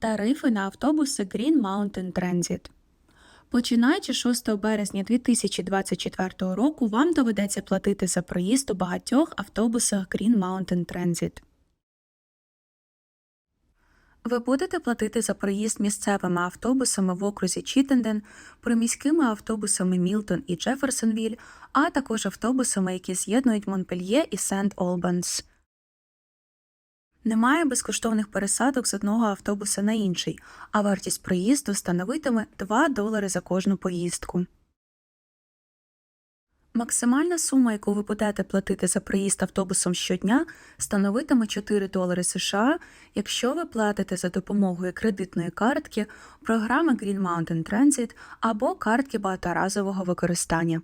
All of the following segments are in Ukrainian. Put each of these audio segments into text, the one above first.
Тарифи на автобуси Green Mountain Transit. Починаючи з 6 березня 2024 року, вам доведеться платити за проїзд у багатьох автобусах Green Mountain Transit. Ви будете платити за проїзд місцевими автобусами в окрузі Чіттенден, приміськими автобусами Мілтон і Джеферсонвіль, а також автобусами, які з'єднують Монпельє і Сент Олбанс. Немає безкоштовних пересадок з одного автобуса на інший, а вартість проїзду становитиме 2 долари за кожну поїздку. Максимальна сума, яку ви будете платити за проїзд автобусом щодня, становитиме 4 долари США, якщо ви платите за допомогою кредитної картки, програми Green Mountain Transit або картки багаторазового використання.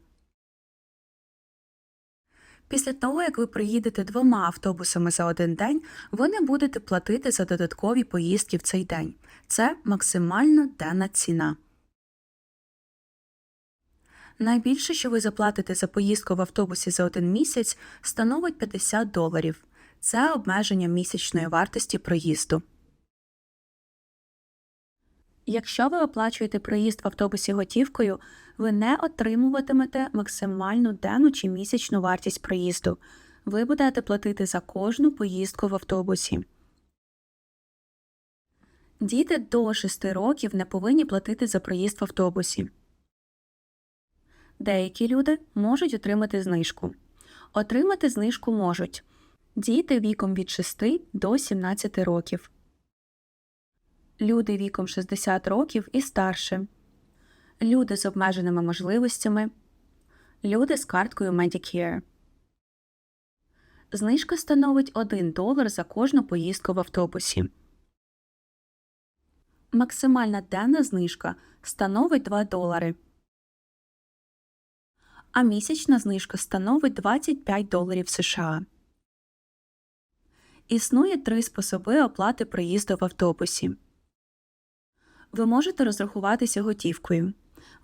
Після того, як ви приїдете двома автобусами за один день, ви не будете платити за додаткові поїздки в цей день. Це максимально денна ціна. Найбільше, що ви заплатите за поїздку в автобусі за один місяць, становить 50 доларів. Це обмеження місячної вартості проїзду. Якщо ви оплачуєте проїзд в автобусі готівкою, ви не отримуватимете максимальну денну чи місячну вартість проїзду. Ви будете платити за кожну поїздку в автобусі. Діти до 6 років не повинні платити за проїзд в автобусі. Деякі люди можуть отримати знижку. Отримати знижку можуть діти віком від 6 до 17 років, люди віком 60 років і старше, люди з обмеженими можливостями, люди з карткою Medicare. Знижка становить 1 долар за кожну поїздку в автобусі. Максимальна денна знижка становить 2 долари а місячна знижка становить 25 доларів США. Існує три способи оплати проїзду в автобусі. Ви можете розрахуватися готівкою.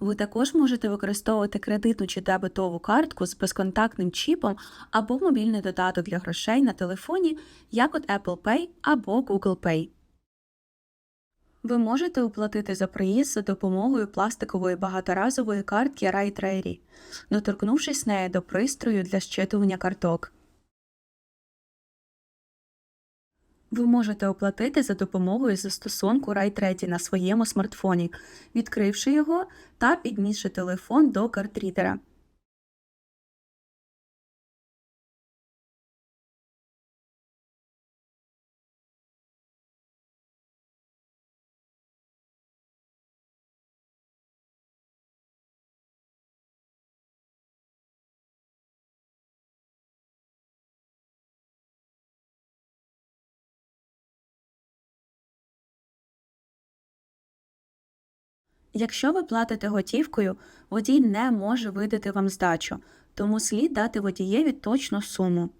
Ви також можете використовувати кредитну чи дебетову картку з безконтактним чіпом або мобільний додаток для грошей на телефоні, як от Apple Pay або Google Pay. Ви можете оплатити за проїзд за допомогою пластикової багаторазової картки RightReady, доторкнувшись нею до пристрою для щитування карток. Ви можете оплатити за допомогою застосунку Райтреті на своєму смартфоні, відкривши його та піднісши телефон до картрідера. Якщо ви платите готівкою, водій не може видати вам здачу, тому слід дати водієві точну суму.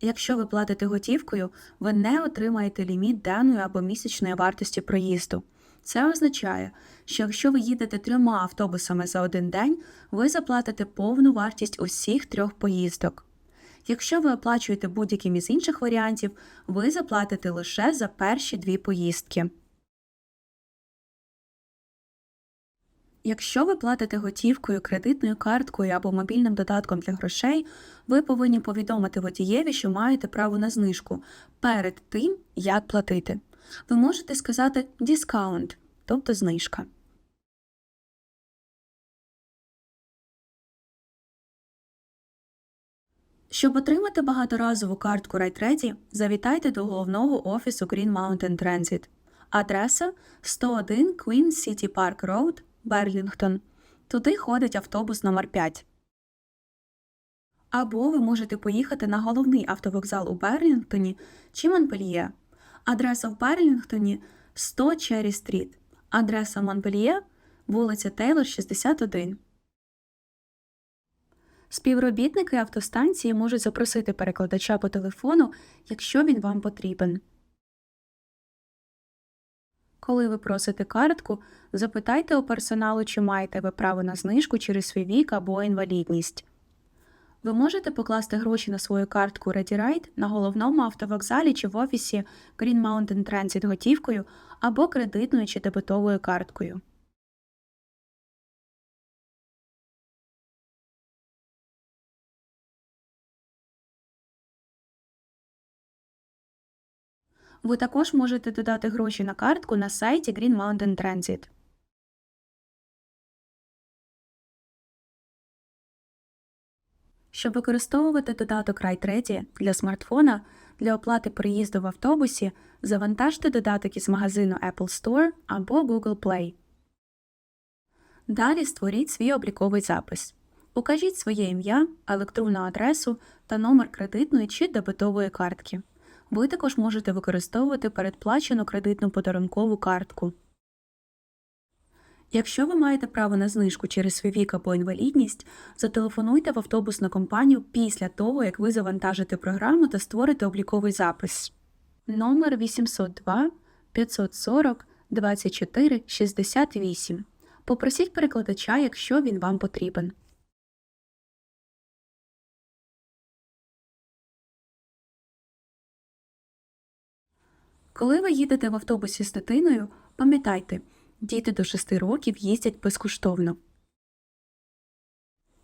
Якщо ви платите готівкою, ви не отримаєте ліміт денної або місячної вартості проїзду. Це означає, що якщо ви їдете трьома автобусами за один день, ви заплатите повну вартість усіх трьох поїздок. Якщо ви оплачуєте будь-яким із інших варіантів, ви заплатите лише за перші дві поїздки. Якщо ви платите готівкою, кредитною карткою або мобільним додатком для грошей, ви повинні повідомити водієві, що маєте право на знижку перед тим, як платити. Ви можете сказати «discount», тобто знижка. Щоб отримати багаторазову картку RightReady, завітайте до головного офісу Green Mountain Transit. Адреса 101 Queen City Park Road, Берлінгтон. Туди ходить автобус номер 5 Або ви можете поїхати на головний автовокзал у Берлінгтоні чи Монпельє. Адреса в Берлінгтоні 100 Черрі Стріт. Адреса Монпельє вулиця Тейлор, 61. Співробітники автостанції можуть запросити перекладача по телефону, якщо він вам потрібен. Коли ви просите картку, запитайте у персоналу, чи маєте ви право на знижку через свій вік або інвалідність. Ви можете покласти гроші на свою картку ReadyRide на головному автовокзалі чи в офісі Green Mountain Transit готівкою або кредитною чи дебетовою карткою. Ви також можете додати гроші на картку на сайті Green Mountain Transit. Щоб використовувати додаток RideReady для смартфона для оплати проїзду в автобусі, завантажте додаток із магазину Apple Store або Google Play. Далі створіть свій обліковий запис. Укажіть своє ім'я, електронну адресу та номер кредитної чи дебетової картки. Ви також можете використовувати передплачену кредитну подарункову картку. Якщо ви маєте право на знижку через свій вік або інвалідність, зателефонуйте в автобусну компанію після того, як ви завантажите програму та створите обліковий запис. Номер 802 540 24 68. Попросіть перекладача, якщо він вам потрібен. Коли ви їдете в автобусі з дитиною, пам'ятайте, діти до 6 років їздять безкоштовно.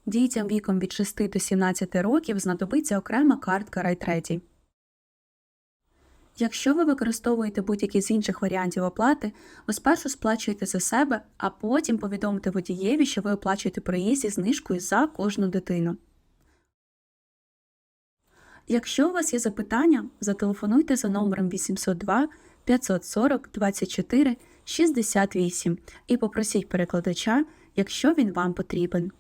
Дітям віком від 6 до 17 років знадобиться окрема картка RideReady. Якщо ви використовуєте будь-які з інших варіантів оплати, ви спершу сплачуєте за себе, а потім повідомите водієві, що ви оплачуєте проїзд зі знижкою за кожну дитину. Якщо у вас є запитання, зателефонуйте за номером 802 540 24 68 і попросіть перекладача, якщо він вам потрібен.